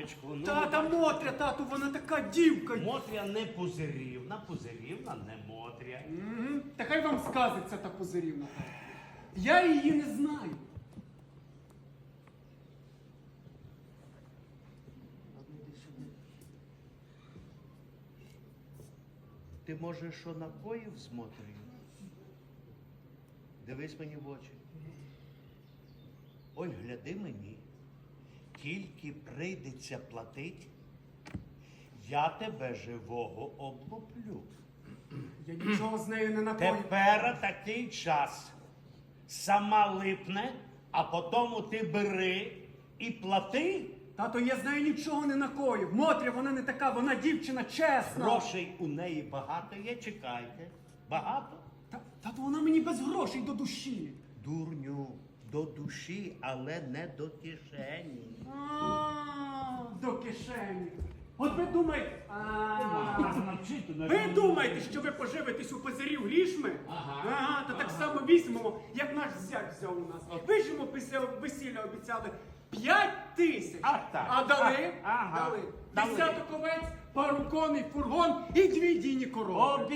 мамочку. Ну, Тата Мотря, тату, вона така дівка. Мотря не пузирівна, пузирівна не Мотря. Мгм. Та хай вам сказиться та позирівна. Я її не знаю. Ти може що напоїв з Мотрею? Дивись мені в очі. Ой, гляди мені. Тільки прийдеться платить, я тебе живого облуплю. Я нічого з нею не напою. Тепер такий час. Сама липне, а потому ти бери і плати. Тато, я з нею нічого не накоїв. Мотря, вона не така, вона дівчина чесна. Грошей у неї багато є, чекайте. Багато? Та, тато, вона мені без грошей до душі. Дурню, до душі, але не до кишені. Кишені. От ви думаєте, ви думаєте, що ви поживитесь у позирів грішми? Ага. Ага, то так само візьмемо, як наш зять взяв у нас. Ви ж йому після весілля обіцяли 5 тисяч. А так. А дали? Дали. Десяток овець, пару коней, фургон і дві дійні корови.